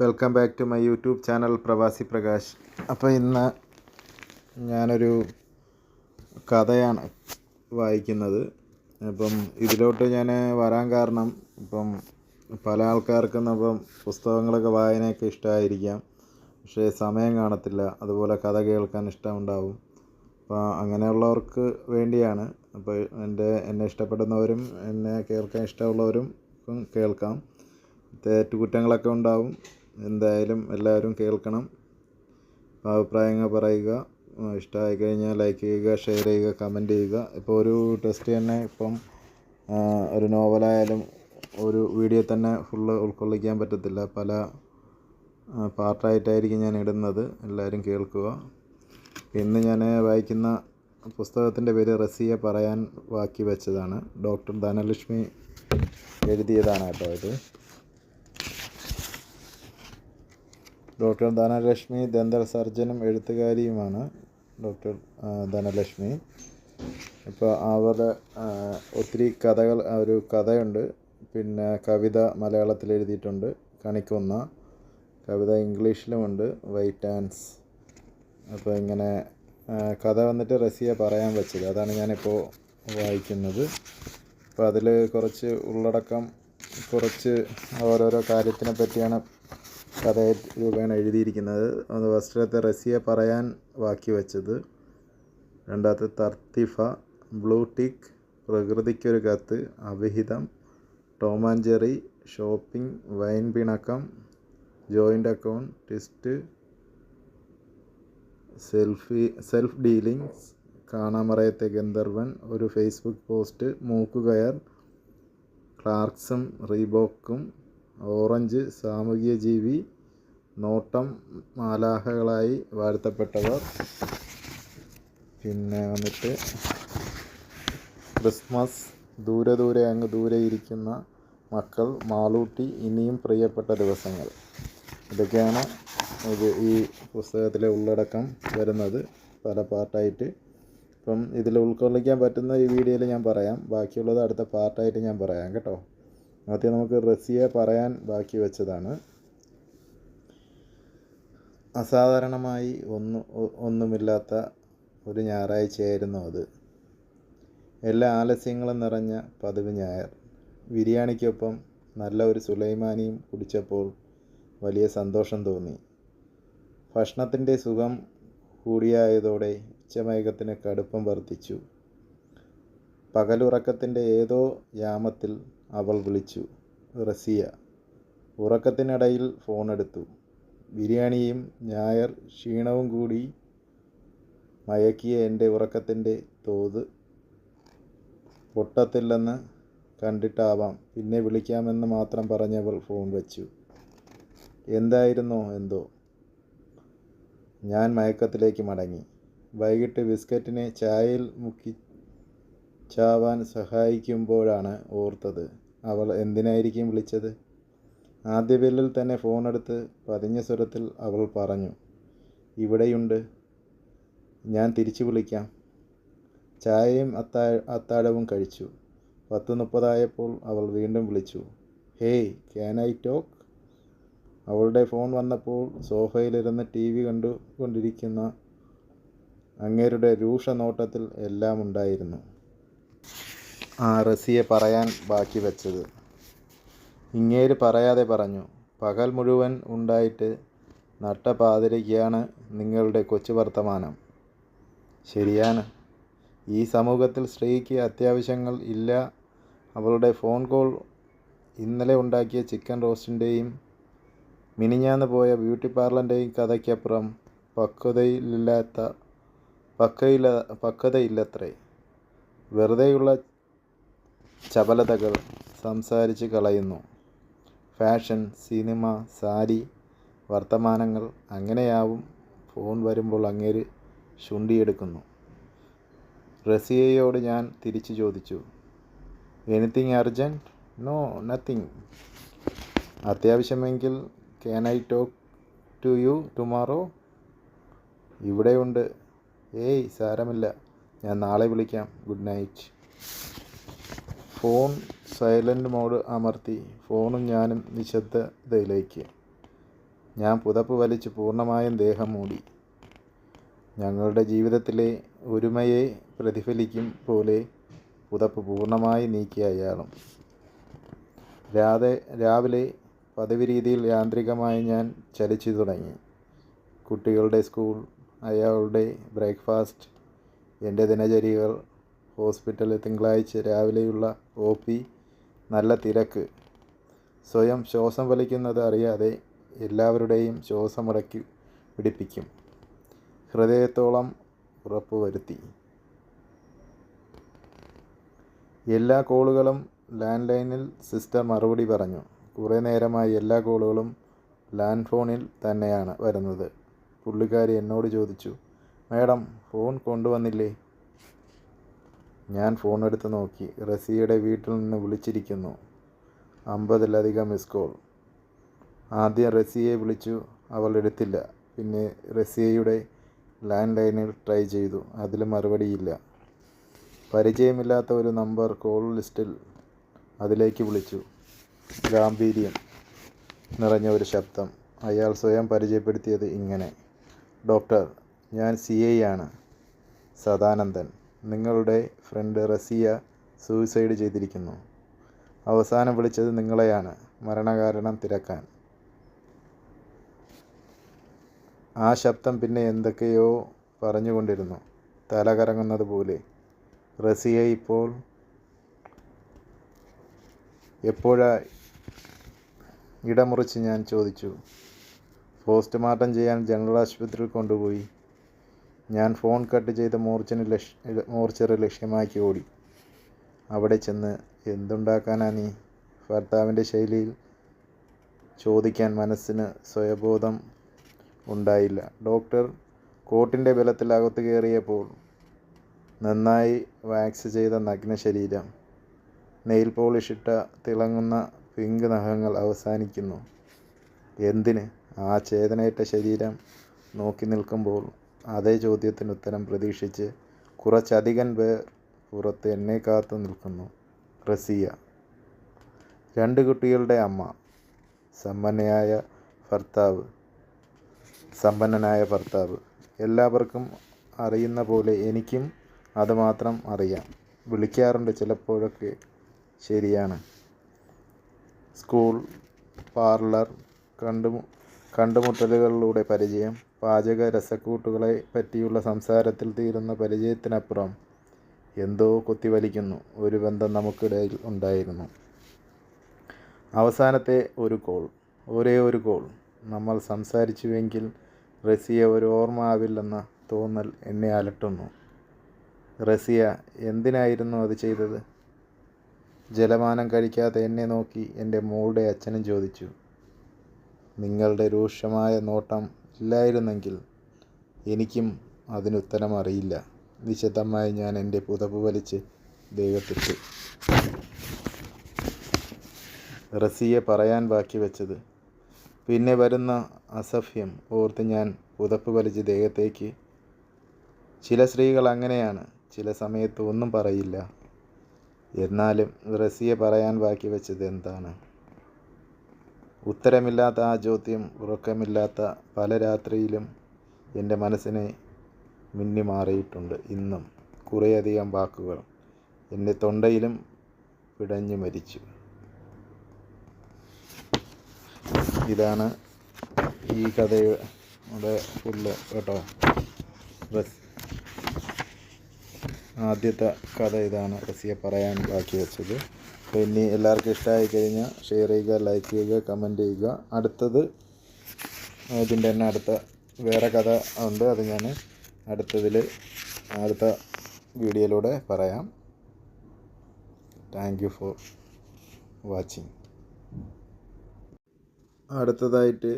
Welcome back to my YouTube channel Pravasi Prakash. അപ്പോൾ ഇന്ന് ഞാനൊരു കഥയാണ് വായിക്കുന്നത്. അപ്പം ഇതിലോട്ട് ഞാൻ വരാൻ കാരണം ഇപ്പം പല ആൾക്കാർക്കും ഇപ്പം പുസ്തകങ്ങളൊക്കെ വായനയൊക്കെ ഇഷ്ടമായിരിക്കാം പക്ഷേ സമയം കാണത്തില്ല. അതുപോലെ കഥ കേൾക്കാൻ ഇഷ്ടമുണ്ടാവും അപ്പോൾ അങ്ങനെയുള്ളവർക്ക് വേണ്ടിയാണ്. അപ്പോൾ എന്റെ എന്നെ ഇഷ്ടപ്പെടുന്നവരും എന്നെ കേൾക്കാൻ ഇഷ്ടമുള്ളവരും കേൾക്കാം. തെറ്റുകുറ്റങ്ങളൊക്കെ ഉണ്ടാവും. എന്തായാലും എല്ലാവരും കേൾക്കണം. അഭിപ്രായങ്ങൾ പറയുക. ഇഷ്ടമായി കഴിഞ്ഞാൽ ലൈക്ക് ചെയ്യുക ഷെയർ ചെയ്യുക കമന്റ് ചെയ്യുക. ഇപ്പോൾ ഒരു ടെസ്റ്റ് തന്നെ ഇപ്പം ഒരു നോവലായാലും ഒരു വീഡിയോ തന്നെ ഫുള്ള് ഉൾക്കൊള്ളിക്കാൻ പറ്റത്തില്ല. പല പാർട്ടായിട്ടായിരിക്കും ഞാൻ ഇടുന്നത്. എല്ലാവരും കേൾക്കുക. ഇന്ന് ഞാൻ വായിക്കുന്ന പുസ്തകത്തിന്റെ പേര് റസിയ പറയാൻ ബാക്കി വെച്ചതാണ്. ഡോക്ടർ ധനലക്ഷ്മി എഴുതിയതാണ് കേട്ടോ ഇത്. ഡോക്ടർ ധനലക്ഷ്മി ദന്തൽ സർജനും എഴുത്തുകാരിയുമാണ് ഡോക്ടർ ധനലക്ഷ്മി. ഇപ്പോൾ അവരുടെ ഒത്തിരി കഥകൾ ഒരു കഥയുണ്ട്. പിന്നെ കവിത മലയാളത്തിൽ എഴുതിയിട്ടുണ്ട്. കണിക്കൊന്ന. കവിത ഇംഗ്ലീഷിലുമുണ്ട് വൈറ്റ് ആൻഡ്സ് അപ്പോൾ ഇങ്ങനെ കഥ വന്നിട്ട് റസിയ പറയാൻ വെച്ചത്. അതാണ് ഞാനിപ്പോൾ വായിക്കുന്നത്. അപ്പോൾ അതിൽ കുറച്ച് ഉള്ളടക്കം കുറച്ച് ഓരോരോ കാര്യത്തിനെ പറ്റിയാണ് കഥ രൂപേണ എഴുതിയിരിക്കുന്നത് അത് ഫസ്റ്റിലത്തെ റസിയ പറയാൻ വാക്കി വെച്ചത്. രണ്ടാമത്തെ തർത്തിഫ ബ്ലൂ ടിക്ക് പ്രകൃതിക്കൊരു കത്ത് അവിഹിതം Tom and Jerry shopping wine പിണക്കം joint account twist selfie self dealings കാണാമറയത്തെ ഗന്ധർവൻ ഒരു ഫേസ്ബുക്ക് പോസ്റ്റ് മൂക്കുകയർ ക്ലാർക്സും റീബോക്കും ഓറഞ്ച് സാമൂഹിക ജീവി നോട്ടം മാലാഹകളായി വാഴ്ത്തപ്പെട്ടവർ. പിന്നെ വന്നിട്ട് ക്രിസ്മസ് ദൂരെ ദൂരെ അങ്ങ് ദൂരെ ഇരിക്കുന്ന മക്കൾ മാളൂട്ടി ഇനിയും പ്രിയപ്പെട്ട ദിവസങ്ങൾ. ഇതൊക്കെയാണ് ഇത് ഈ പുസ്തകത്തിലെ ഉള്ളടക്കം വരുന്നത്. പല പാർട്ടായിട്ട്. ഇപ്പം ഇതിൽ ഉൾക്കൊള്ളിക്കാൻ പറ്റുന്ന ഈ വീഡിയോയിൽ ഞാൻ പറയാം. ബാക്കിയുള്ളത് അടുത്ത പാർട്ടായിട്ട് ഞാൻ പറയാം കേട്ടോ. ആദ്യം നമുക്ക് റസിയെ പറയാൻ ബാക്കി വെച്ചതാണ്. അസാധാരണമായി ഒന്നും ഒന്നുമില്ലാത്ത ഒരു ഞായറാഴ്ചയായിരുന്നു അത്. എല്ലാ ആലസ്യങ്ങളും നിറഞ്ഞ പതിവ് ഞായർ. ബിരിയാണിക്കൊപ്പം നല്ല ഒരു സുലൈമാനിയും കുടിച്ചപ്പോൾ വലിയ സന്തോഷം തോന്നി. ഭക്ഷണത്തിന്റെ സുഖം കൂടിയായതോടെ ഉച്ചമയക്കത്തിന് കടുപ്പം വർദ്ധിച്ചു. പകലുറക്കത്തിന്റെ ഏതോ യാമത്തിൽ അവൾ വിളിച്ചു. റസിയ ഉറക്കത്തിനിടയിൽ ഫോണെടുത്തു. ബിരിയാണിയും ഞായർ ക്ഷീണവും കൂടി മയക്കിയ എന്റെ ഉറക്കത്തിന്റെ തോത് പൊട്ടത്തില്ലെന്ന് കണ്ടിട്ടാവാം. പിന്നെ വിളിക്കാമെന്ന് മാത്രം പറഞ്ഞവൾ ഫോൺ വച്ചു. എന്തായിരുന്നോ എന്തോ? ഞാൻ മയക്കത്തിലേക്ക് മടങ്ങി. വൈകിട്ട് ബിസ്ക്കറ്റിനെ ചായയിൽ മുക്കി ചാവാൻ സഹായിക്കുമ്പോഴാണ് ഓർത്തത്. അവൾ എന്തിനായിരിക്കും വിളിച്ചത്? ആദ്യ ബെല്ലിൽ തന്നെ ഫോണെടുത്ത് പതിഞ്ഞ സ്വരത്തിൽ അവൾ പറഞ്ഞു ഇവിടെയുണ്ട്. ഞാൻ തിരിച്ചു വിളിക്കാം. ചായയും അത്താ അത്താഴവും കഴിച്ചു. പത്ത് മുപ്പതായപ്പോൾ അവൾ വീണ്ടും വിളിച്ചു ഹേയ് ക്യാൻ ഐ ടോക്ക് അവളുടെ ഫോൺ വന്നപ്പോൾ സോഫയിലിരുന്ന് ടി വി കണ്ടുകൊണ്ടിരിക്കുന്ന അങ്ങേരുടെ രൂക്ഷ നോട്ടത്തിൽ എല്ലാം ഉണ്ടായിരുന്നു റസിയെ പറയാൻ ബാക്കി വെച്ചത്. ഇങ്ങേര് പറയാതെ പറഞ്ഞു പകൽ മുഴുവൻ ഉണ്ടായിട്ട് നട്ടപാതിരിക്കുകയാണ് നിങ്ങളുടെ കൊച്ചു വർത്തമാനം. ശരിയാണ്. ഈ സമൂഹത്തിൽ സ്ത്രീക്ക് അത്യാവശ്യങ്ങൾ ഇല്ല. അവളുടെ ഫോൺ കോൾ ഇന്നലെ ഉണ്ടാക്കിയ ചിക്കൻ റോസ്റ്റിന്റെയും മിനിഞ്ഞാന്ന് പോയ ബ്യൂട്ടി പാർലറിന്റെയും കഥയ്ക്കപ്പുറം പക്വതയിലില്ലാത്ത പക്വയില്ല പക്വതയില്ലത്രേ. വെറുതെയുള്ള ചപലതകൾ സംസാരിച്ച് കളയുന്നു. ഫാഷൻ സിനിമ സാരി വർത്തമാനങ്ങൾ അങ്ങനെയാവും. ഫോൺ വരുമ്പോൾ അങ്ങേര് ശുണ്ടിയെടുക്കുന്നു. റസിയയോട് ഞാൻ തിരിച്ചു ചോദിച്ചു anything urgent no nothing അത്യാവശ്യമെങ്കിൽ can I talk to you tomorrow ഇവിടെയുണ്ട്. ഏയ് സാരമില്ല. ഞാൻ നാളെ വിളിക്കാം. Good night. Phone silent mode അമർത്തി. ഫോണും ഞാനും നിശബ്ദതയിലേക്ക്. ഞാൻ പുതപ്പ് വലിച്ച് പൂർണമായും ദേഹം മൂടി. ഞങ്ങളുടെ ജീവിതത്തിലെ ഒരുമയെ പ്രതിഫലിക്കും പോലെ പുതപ്പ് പൂർണമായി നീക്കി അയാളും. രാതെ രാവിലെ പതിവ് രീതിയിൽ യാന്ത്രികമായി ഞാൻ ചലിച്ചു തുടങ്ങി. കുട്ടികളുടെ സ്കൂൾ അയാളുടെ ബ്രേക്ക്ഫാസ്റ്റ് എന്റെ ദിനചര്യകൾ ഹോസ്പിറ്റലിൽ തിങ്കളാഴ്ച രാവിലെയുള്ള ഒ പി നല്ല തിരക്ക്. സ്വയം ശ്വാസം വലിക്കുന്നത് അറിയാതെ എല്ലാവരുടെയും ശ്വാസമടക്കി പിടിപ്പിക്കും. ഹൃദയത്തോളം ഉറപ്പുവരുത്തി. എല്ലാ കോളുകളും ലാൻഡ് ലൈനിൽ സിസ്റ്റം മറുപടി പറഞ്ഞു. കുറേ നേരമായി എല്ലാ കോളുകളും ലാൻഡ് ഫോണിൽ തന്നെയാണ് വരുന്നത്. പുള്ളിക്കാരി എന്നോട് ചോദിച്ചു മേഡം ഫോൺ കൊണ്ടുവന്നില്ലേ? ഞാൻ ഫോൺ എടുത്ത് നോക്കി. റസിയയുടെ വീട്ടിൽ നിന്ന് വിളിച്ചിരിക്കുന്നു. അമ്പതിലധികം മിസ് കോൾ. ആദ്യം റസിയെ വിളിച്ചു. അവൾ എടുത്തില്ല. പിന്നെ റസിയയുടെ ലാൻഡ് ലൈനിൽ ട്രൈ ചെയ്തു. അതിൽ മറുപടിയില്ല. പരിചയമില്ലാത്ത ഒരു നമ്പർ കോൾ ലിസ്റ്റിൽ അതിലേക്ക് വിളിച്ചു. ഗാംഭീര്യം നിറഞ്ഞ ഒരു ശബ്ദം. അയാൾ സ്വയം പരിചയപ്പെടുത്തിയത് ഇങ്ങനെ. ഡോക്ടർ ഞാൻ സി ഐ ആണ്. സദാനന്ദൻ. നിങ്ങളുടെ ഫ്രണ്ട് റസിയ സൂയിസൈഡ് ചെയ്തിരിക്കുന്നു. അവസാനം വിളിച്ചത് നിങ്ങളെയാണ്. മരണകാരണം തിരക്കാൻ. ആ ശബ്ദം പിന്നെ എന്തൊക്കെയോ പറഞ്ഞുകൊണ്ടിരുന്നു. തല കറങ്ങുന്നത് പോലെ. റസിയ ഇപ്പോൾ എപ്പോഴാ ഇടമുറിച്ച് ഞാൻ ചോദിച്ചു. പോസ്റ്റ്മോർട്ടം ചെയ്യാൻ ജനറൽ ആശുപത്രിയിൽ കൊണ്ടുപോയി. ഞാൻ ഫോൺ കട്ട് ചെയ്ത് മോർച്ചിന് ലക്ഷ്യ മോർച്ചറി ലക്ഷ്യമാക്കി ഓടി. അവിടെ ചെന്ന് എന്തുണ്ടാക്കാനാ നീ? ഭർത്താവിന്റെ ശൈലിയിൽ ചോദിക്കാൻ മനസ്സിന് സ്വയബോധം ഉണ്ടായില്ല. ഡോക്ടർ കോട്ടിന്റെ ബലത്തിൽ അകത്ത് കയറിയപ്പോൾ നന്നായി വാക്സ് ചെയ്ത നഗ്ന ശരീരം നെയിൽ പോളിഷ് ഇട്ട തിളങ്ങുന്ന പിങ്ക് നഖങ്ങൾ അവസാനിക്കുന്നു. എന്തിന്? ആ ചേതനയിട്ട ശരീരം നോക്കി നിൽക്കുമ്പോൾ അതേ ചോദ്യത്തിന് ഉത്തരം പ്രതീക്ഷിച്ച് കുറച്ചധികം പേർ പുറത്ത് എന്നെ കാത്തു നിൽക്കുന്നു. റസിയ. രണ്ട് കുട്ടികളുടെ അമ്മ. സമ്പന്നയായ ഭർത്താവ്. സമ്പന്നനായ ഭർത്താവ്. എല്ലാവർക്കും അറിയുന്ന പോലെ എനിക്കും അതുമാത്രം അറിയാം. വിളിക്കാറുണ്ട് ചിലപ്പോഴൊക്കെ. ശരിയാണ്. സ്കൂൾ പാർലർ കണ്ടു കണ്ടുമുട്ടലുകളിലൂടെ പരിചയം പാചക രസക്കൂട്ടുകളെ പറ്റിയുള്ള സംസാരത്തിൽ തീരുന്ന പരിചയത്തിനപ്പുറം എന്തോ കുത്തിവലിക്കുന്നു. ഒരു ബന്ധം നമുക്കിടയിൽ ഉണ്ടായിരുന്നു. അവസാനത്തെ ഒരു കോൾ. ഒരേ ഒരു കോൾ. നമ്മൾ സംസാരിച്ചുവെങ്കിൽ റസിയ ഒരു ഓർമ്മ ആവില്ലെന്ന തോന്നൽ എന്നെ അലട്ടുന്നു. റസിയ എന്തിനായിരുന്നു അത് ചെയ്തത്? ജലമാനം കഴിക്കാതെ എന്നെ നോക്കി എന്റെ മോളുടെ അച്ഛനും ചോദിച്ചു. നിങ്ങളുടെ രൂക്ഷമായ നോട്ടം ഇല്ലായിരുന്നെങ്കിൽ എനിക്കും അതിനുത്തരം അറിയില്ല. നിശബ്ദമായി ഞാൻ എന്റെ പുതപ്പ് വലിച്ച് ദൈവത്തിട്ടു റസിയെ പറയാൻ ബാക്കി വെച്ചത്. പിന്നെ വരുന്ന അസഭ്യം ഓർത്ത് ഞാൻ പുതപ്പ് വലിച്ച് ദേഹത്തേക്ക്. ചില സ്ത്രീകൾ അങ്ങനെയാണ് ചില സമയത്ത് ഒന്നും പറയില്ല. എന്നാലും റസിയെ പറയാൻ ബാക്കി വെച്ചത് എന്താണ്? ഉത്തരമില്ലാത്ത ആ ചോദ്യം ഉറക്കമില്ലാത്ത പല രാത്രിയിലും എന്റെ മനസ്സിനെ മിന്നി മാറിയിട്ടുണ്ട് ഇന്നും. കുറേയധികം വാക്കുകൾ എന്റെ തൊണ്ടയിലും പിടഞ്ഞു മരിച്ചു. ഇതാണ് ഈ കഥയുടെ ഫുള്ള് കേട്ടോ. ബസ്. ആദ്യത്തെ കഥ ഇതാണ് റസിയ പറയാൻ ബാക്കി വെച്ചത്. അപ്പോൾ ഇനി എല്ലാവർക്കും ഇഷ്ടമായി കഴിഞ്ഞാൽ ഷെയർ ചെയ്യുക ലൈക്ക് ചെയ്യുക കമന്റ് ചെയ്യുക. അടുത്തത് ഇതിന്റെ തന്നെ അടുത്ത വേറെ കഥ ഉണ്ട്. അത് ഞാൻ അടുത്തതിൽ അടുത്ത വീഡിയോയിലൂടെ പറയാം. താങ്ക് യു ഫോർ വാച്ചിങ് അടുത്തതായിട്ട്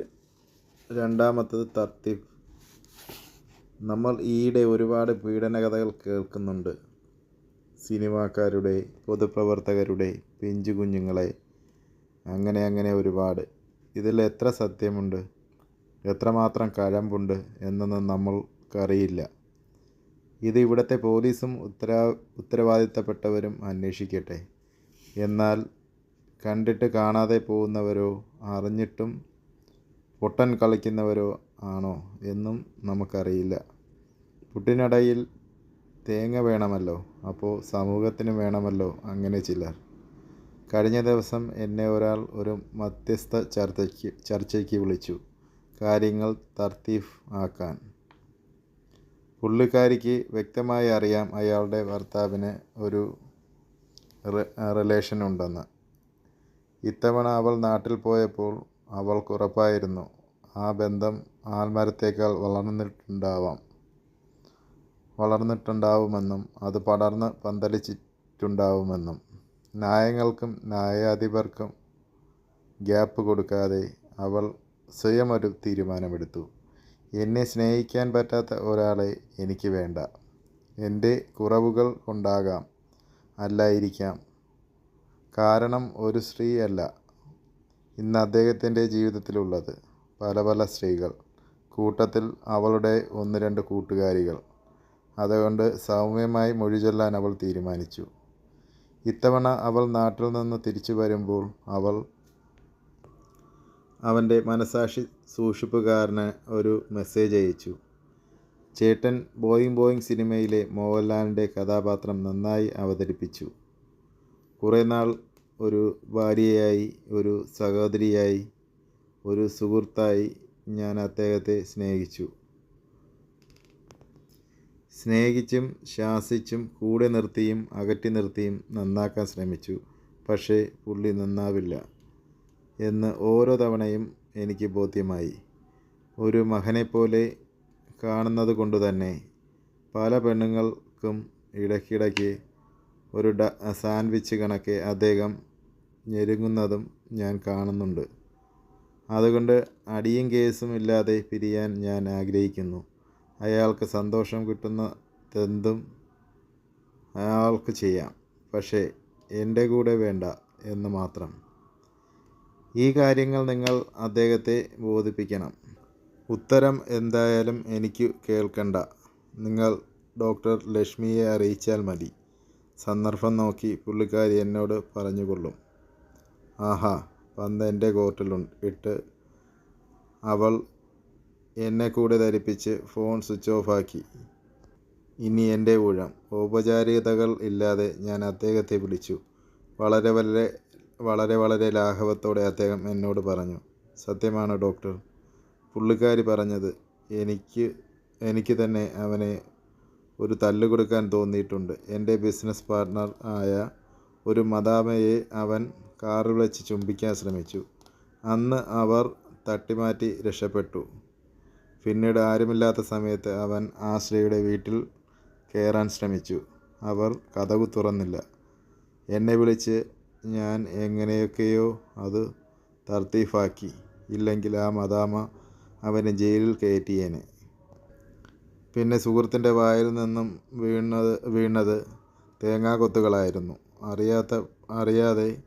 രണ്ടാമത്തത് തത്തിപ്പ് നമ്മൾ ഈയിടെ ഒരുപാട് പീഡന കഥകൾ കേൾക്കുന്നുണ്ട്. സിനിമാക്കാരുടെ പൊതുപ്രവർത്തകരുടെ പിഞ്ചു കുഞ്ഞുങ്ങളെ അങ്ങനെ അങ്ങനെ ഒരുപാട്. ഇതിൽ എത്ര സത്യമുണ്ട്? എത്രമാത്രം കഴമ്പുണ്ട്? എന്നൊന്നും നമ്മൾക്കറിയില്ല. ഇത് ഇവിടുത്തെ പോലീസും ഉത്തര ഉത്തരവാദിത്തപ്പെട്ടവരും അന്വേഷിക്കട്ടെ. എന്നാൽ കണ്ടിട്ട് കാണാതെ പോകുന്നവരോ അറിഞ്ഞിട്ടും പൊട്ടൻ കളിക്കുന്നവരോ ആണോ എന്നും നമുക്കറിയില്ല. പുട്ടിനിടയിൽ തേങ്ങ വേണമല്ലോ അപ്പോൾ സമൂഹത്തിന് വേണമല്ലോ അങ്ങനെ ചിലർ. കഴിഞ്ഞ ദിവസം എന്നെ ഒരാൾ ഒരു മധ്യസ്ഥ ചർച്ചയ്ക്ക് ചർച്ചയ്ക്ക് വിളിച്ചു. കാര്യങ്ങൾ തർത്തീഫ് ആക്കാൻ. പുള്ളിക്കാരിക്ക് വ്യക്തമായി അറിയാം അയാളുടെ ഭർത്താവിന് ഒരു റിലേഷൻ ഉണ്ടെന്ന്. ഇത്തവണ അവൾ നാട്ടിൽ പോയപ്പോൾ അവൾക്ക് ഉറപ്പായിരുന്നു ആ ബന്ധം ആൽമരത്തേക്കാൾ വളർന്നിട്ടുണ്ടാവാം. വളർന്നിട്ടുണ്ടാവുമെന്നും അത് പടർന്ന് പന്തലിച്ചിട്ടുണ്ടാവുമെന്നും. ന്യായങ്ങൾക്കും ന്യായാധിപർക്കും ഗ്യാപ്പ് കൊടുക്കാതെ അവൾ സ്വയം ഒരു തീരുമാനമെടുത്തു. എന്നെ സ്നേഹിക്കാൻ പറ്റാത്ത ഒരാളെ എനിക്ക് വേണ്ട. എന്റെ കുറവുകൾ കൊണ്ടാകാം. അല്ലായിരിക്കാം. കാരണം ഒരു സ്ത്രീ അല്ല. ഇന്ന് അദ്ദേഹത്തിന്റെ ജീവിതത്തിലുള്ളത് പല പല സ്ത്രീകൾ. കൂട്ടത്തിൽ അവളുടെ ഒന്ന് രണ്ട് കൂട്ടുകാരികൾ. അതുകൊണ്ട് സൗമ്യമായി മൊഴി ചൊല്ലാൻ അവൾ തീരുമാനിച്ചു. ഇത്തവണ അവൾ നാട്ടിൽ നിന്ന് തിരിച്ചു വരുമ്പോൾ അവൾ അവന്റെ മനസാക്ഷി സൂക്ഷിപ്പുകാരന് ഒരു മെസ്സേജ് അയച്ചു. ചേട്ടൻ ബോയിങ് ബോയിങ് സിനിമയിലെ മോഹൻലാലിന്റെ കഥാപാത്രം നന്നായി അവതരിപ്പിച്ചു. കുറേ നാൾ ഒരു ഭാര്യയായി ഒരു സഹോദരിയായി ഒരു സുഹൃത്തായി ഞാൻ അദ്ദേഹത്തെ സ്നേഹിച്ചു. സ്നേഹിച്ചും ശാസിച്ചും കൂടെ നിർത്തിയും അകറ്റി നിർത്തിയും നന്നാക്കാൻ ശ്രമിച്ചു. പക്ഷേ പുള്ളി നന്നാവില്ല എന്ന് ഓരോ തവണയും എനിക്ക് ബോധ്യമായി. ഒരു മകനെപ്പോലെ കാണുന്നത് കൊണ്ട് തന്നെ പല പെണ്ണുങ്ങൾക്കും ഇടയ്ക്കിടയ്ക്ക് ഒരു ഡ സാൻഡ്വിച്ച് കണക്കെ അദ്ദേഹം ഞെരുങ്ങുന്നതും ഞാൻ കാണുന്നുണ്ട്. അതുകൊണ്ട് അടിയും കേസും ഇല്ലാതെ പിരിയാൻ ഞാൻ ആഗ്രഹിക്കുന്നു. അയാൾക്ക് സന്തോഷം കിട്ടുന്നതെന്തും അയാൾക്ക് ചെയ്യാം. പക്ഷേ എന്റെ കൂടെ വേണ്ട എന്ന് മാത്രം. ഈ കാര്യങ്ങൾ നിങ്ങൾ അദ്ദേഹത്തെ ബോധിപ്പിക്കണം. ഉത്തരം എന്തായാലും എനിക്ക് കേൾക്കണ്ട. നിങ്ങൾ ഡോക്ടർ ലക്ഷ്മിയെ അറിയിച്ചാൽ മതി. സന്ദർഭം നോക്കി പുള്ളിക്കാരി എന്നോട് പറഞ്ഞുകൊള്ളും. ആഹാ പന്ത് എന്റെ കോർട്ടിലുണ്ട്. ഇട്ട് അവൾ എന്നെ കൂടെ ധരിപ്പിച്ച് ഫോൺ സ്വിച്ച് ഓഫ് ആക്കി. ഇനി എന്റെ ഊഴം. ഔപചാരികതകൾ ഇല്ലാതെ ഞാൻ അദ്ദേഹത്തെ വിളിച്ചു. വളരെ വളരെ വളരെ വളരെ ലാഘവത്തോടെ അദ്ദേഹം എന്നോട് പറഞ്ഞു സത്യമാണ് ഡോക്ടർ? പുള്ളിക്കാരി പറഞ്ഞത് എനിക്ക് എനിക്ക് തന്നെ അവനെ ഒരു തല്ല് കൊടുക്കാൻ തോന്നിയിട്ടുണ്ട്. എന്റെ ബിസിനസ് പാർട്ട്ണർ ആയ ഒരു മദാമയെ അവൻ കാറിൽ വെച്ച് ചുംബിക്കാൻ ശ്രമിച്ചു. അന്ന് അവർ തട്ടിമാറ്റി രക്ഷപ്പെട്ടു. പിന്നീട് ആരുമില്ലാത്ത സമയത്ത് അവൻ ആ സ്ത്രീയുടെ വീട്ടിൽ കയറാൻ ശ്രമിച്ചു. അവർ കതകു തുറന്നില്ല. എന്നെ വിളിച്ച് ഞാൻ എങ്ങനെയൊക്കെയോ അത് തർത്തീഫാക്കി. ഇല്ലെങ്കിൽ ആ മദാമ അവനെ ജയിലിൽ കയറ്റിയേനെ പിന്നെ സുഹൃത്തിന്റെ വായിൽ നിന്നും വീണത് വീണത് തേങ്ങാക്കൊത്തുകളായിരുന്നു അറിയാത്ത അറിയാതെ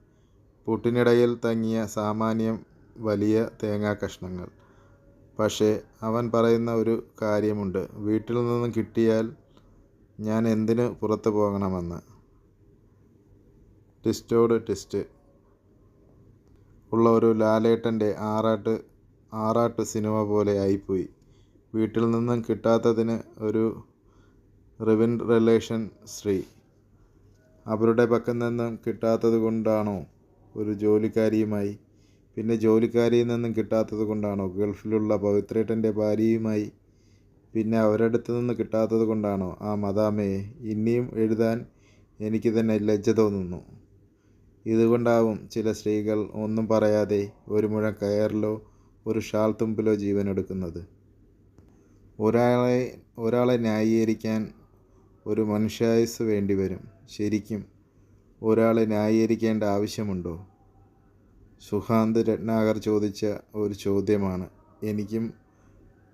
പുട്ടിനിടയിൽ തങ്ങിയ സാമാന്യം വലിയ തേങ്ങാ കഷ്ണങ്ങൾ. പക്ഷേ അവൻ പറയുന്ന ഒരു കാര്യമുണ്ട്. വീട്ടിൽ നിന്നും കിട്ടിയാൽ ഞാൻ എന്തിനു പുറത്തു പോകണമെന്ന്. ട്വിസ്റ്റോട് ട്വിസ്റ്റ് ഉള്ള ഒരു ലാലേട്ടന്റെ ആറാട്ട് ആറാട്ട് സിനിമ പോലെ ആയിപ്പോയി. വീട്ടിൽ നിന്നും കിട്ടാത്തതിന് ഒരു റിവിൻ റിലേഷൻ സ്ത്രീ. അവരുടെ പക്കം നിന്നും കിട്ടാത്തത് കൊണ്ടാണോ ഒരു ജോലിക്കാരിയുമായി പിന്നെ ജോലിക്കാരിയിൽ നിന്നും കിട്ടാത്തത് കൊണ്ടാണോ? ഗൾഫിലുള്ള പവിത്രേട്ടന്റെ ഭാര്യയുമായി പിന്നെ അവരടുത്തു നിന്ന് കിട്ടാത്തത് കൊണ്ടാണോ? ആ മദാമയെ ഇനിയും എഴുതാൻ എനിക്ക് തന്നെ ലജ്ജ തോന്നുന്നു. ഇതുകൊണ്ടാവും ചില സ്ത്രീകൾ ഒന്നും പറയാതെ ഒരു മുഴം കയറിലോ ഒരു ഷാൾ തുമ്പിലോ ജീവനെടുക്കുന്നത്. ഒരാളെ ഒരാളെ ന്യായീകരിക്കാൻ ഒരു മനുഷ്യായുസ് വേണ്ടിവരും. ശരിക്കും ഒരാളെ ന്യായീകരിക്കേണ്ട ആവശ്യമുണ്ടോ? സുഹാന്ത് രത്നാകർ ചോദിച്ച ഒരു ചോദ്യമാണ്. എനിക്കും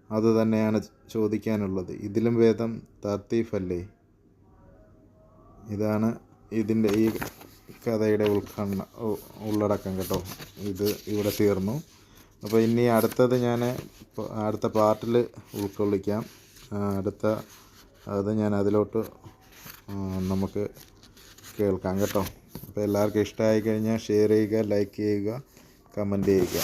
അത് തന്നെയാണ് ചോദിക്കാനുള്ളത്. ഇതിലും ഭേദം തർത്തീഫല്ലേ ഇതാണ് ഇതിന്റെ ഈ കഥയുടെ ഉൾക്കണ്ണ ഉള്ളടക്കം കേട്ടോ. ഇത് ഇവിടെ തീർന്നു. അപ്പോൾ ഇനി അടുത്തത് ഞാൻ അടുത്ത പാർട്ടിൽ ഉൾക്കൊള്ളിക്കാം. അടുത്ത അത് ഞാൻ അതിലോട്ട് നമുക്ക് കേൾക്കാം കേട്ടോ. അപ്പോൾ എല്ലാവർക്കും ഇഷ്ടമായി കഴിഞ്ഞാൽ ഷെയർ ചെയ്യുക ലൈക്ക് ചെയ്യുക കമന്റ് ചെയ്യുക.